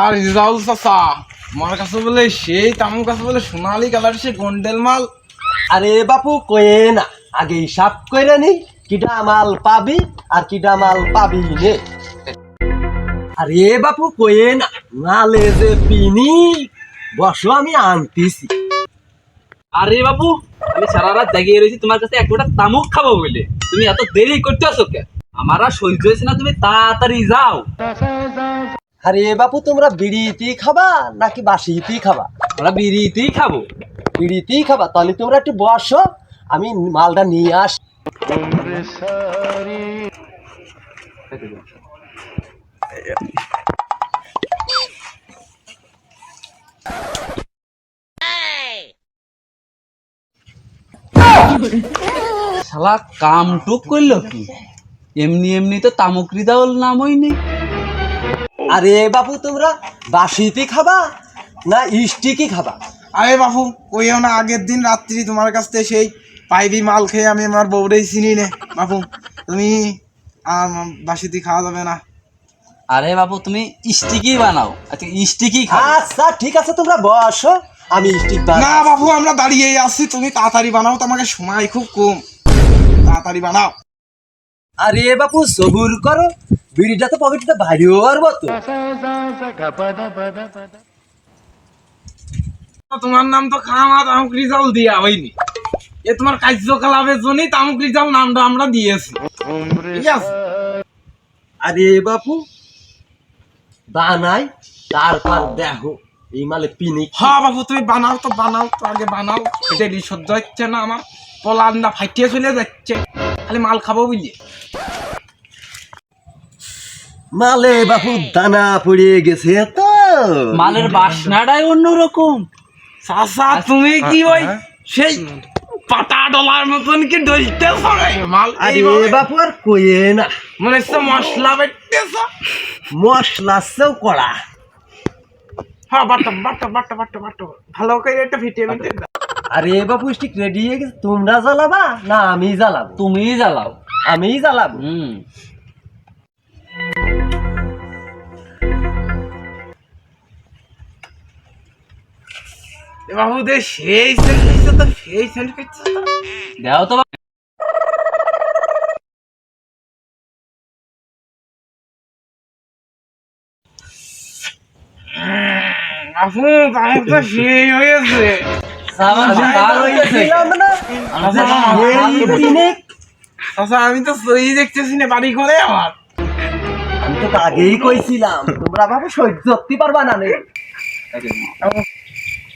আর রিজাউল চাচা আমার কাছে বলে সেই তামুর কাছে বলে সোনালি কালার সে গন্ডেল মাল। আরে বাপু কয়ে না আগে হিসাব কইরা নি কিটা মাল পাবি আর কিটা মাল পাবি নে। আরে বাপু কয়ে না নালে যে পিনি বসো আমি আনতেছি। আরে বাবু আমি সারা রাত জাগিয়ে রয়েছি তোমার কাছে এক ফোঁটা তামুক খাব বলে। তুমি এত দেরি করতে আসো কে আমার আর সহ্য হয়েছে না তুমি তাড়াতাড়ি যাও। আরে বাপু তোমরা বিড়িতেই খাবা নাকি বাসিতেই খাবা? আমরা বিড়িতেই খাব। বিড়িতেই খাবা? তাহলে তোমরা একটু বসো আমি মালটা নিয়ে আস শালা কাম টুক করল কি? এমনি এমনি তো তামুকরি দাওল নামই নেই। আরে বাপু তোমরা বাসিতেই খাবা না স্টিকই খাবা? আরে বাপু কইও না আগের দিন রাত্রি তোমার কাছ থেকে সেই পাইবি মাল খেয়ে আমি আমার বউরেই চিনি নে। বাপু তুমি আর বাসিতে খাওয়া যাবে না। আরে বাবু তুমি স্টিকই বানাও আচ্ছা স্টিকই খাও। আচ্ছা ঠিক আছে তোমরা বসো আমি স্টিক না বানাবো বাপু আমরা দাঁড়িয়ে আছি তুমি তাড়াতাড়ি বানাও তোমাকে সময় খুব কম। তাড়াতাড়ি বানাও। আরে বাপু সবুর করো বিড়িটা তো পকেটটা ভারী হওয়ার মতো তোমার নাম তো খামা তামুক রিজাল দিয়া হয়নি। এ তোমার কার্যকলাপের জন্যই তামুক রিজাল নামটা আমরা দিয়েছি। আরে বাপু বানাই তারপর দেখো এই মালে পিনি হ্যাঁ বাবু তুমি বানাও তো বানাও তো আগে বানাও। এটা সহ্য হচ্ছে না আমার। পলান্ডা ফাইটিয়ে চলে যাচ্ছে। খালি মাল খাব বুঝলি? মালে বাপু দানা পড়িয়ে গেছে তো। মালের বাসনাটাই অন্যরকম। চাচা তুমি কি ওই সেই পাটা ডলার মতন কি ডলতে মাল আরে বাপু আর কইয়ে না। মনে হচ্ছে মশলা বেটতেছ। মশলা সেও করা হ্যাঁ বাটো বাটো বাটো বাটো বাটো ভালো করে একটা দাও। আরে বাপু স্টিক রেডি হয়ে গেছে। তোমরা জ্বালাবা না আমি জ্বালাবো? তুমি জ্বালাও। আমি জ্বালাবো? হুম। বাবু দে সেই সেন্ট তো সেই সেন্ট তো দেও আপু আমার সেই হয়েছে। আমি তো সই দেখতেছি না বাড়ি করে আমার আমি তো আগেই কইছিলাম। তোমরা বাবু সহ্য করতে পারবা না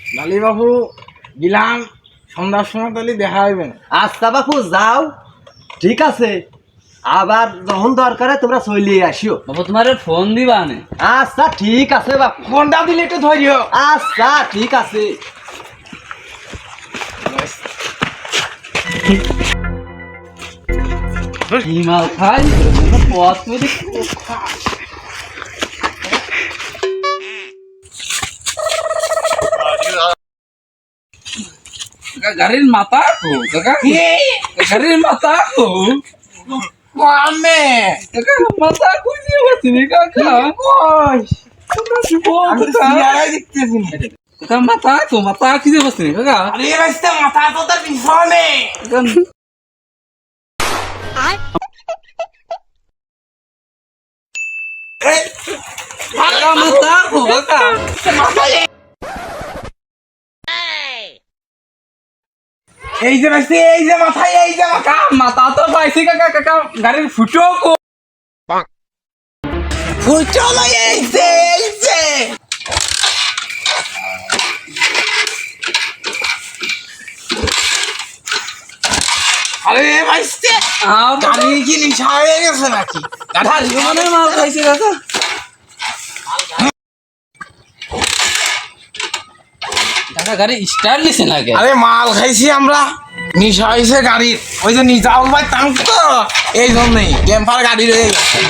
নে লালি বাবু গিলাম সন্ধ্যার সময় তাহলে দেখা হইবে না। আচ্ছা বাপু যাও। ঠিক আছে। আবার যখন দরকারে তোমরা চলিয়ে আসিও। বাবু তোমার ফোন দিবা নে। আচ্ছা ঠিক আছে বাপু। ফোনটা দিলে একটু ধরিও। আচ্ছা ঠিক আছে। কি মাল খাই পথ গাড়ির মাথা কাকা গাড়ির মাথা কামে কাকা মাথা খুঁজে পাচ্ছি কাকা। তো কাকা? মাথা কো মাথা খুঁজে পাচ্ছি কাকা। আরে রাস্তা মাথা তো তার পিছনে। কাকা কাকা। মাথা কো কাকা এই যে রাস্তা এই যে মাথায় এই যে মাথা। মাথা তো পাইছি কাকা কাকা গাড়ির ফুটো কো ফুচলো এই যে এই যে আরে ভাইস্তে গাড়ি কি নিশা হয়ে গেছে নাকি? গাড়ার জীবনের মাল খাইছে কাকা টাকা গাড়ি স্টার নিছে নাকি আরে মাল খাইছি আমরা। নিশা হয়েছে গাড়ির ওই যে নিজাম ভাই তাঙ্ক তো। এই জন্যই ক্যাম্পার গাড়ি রয়ে গেছে।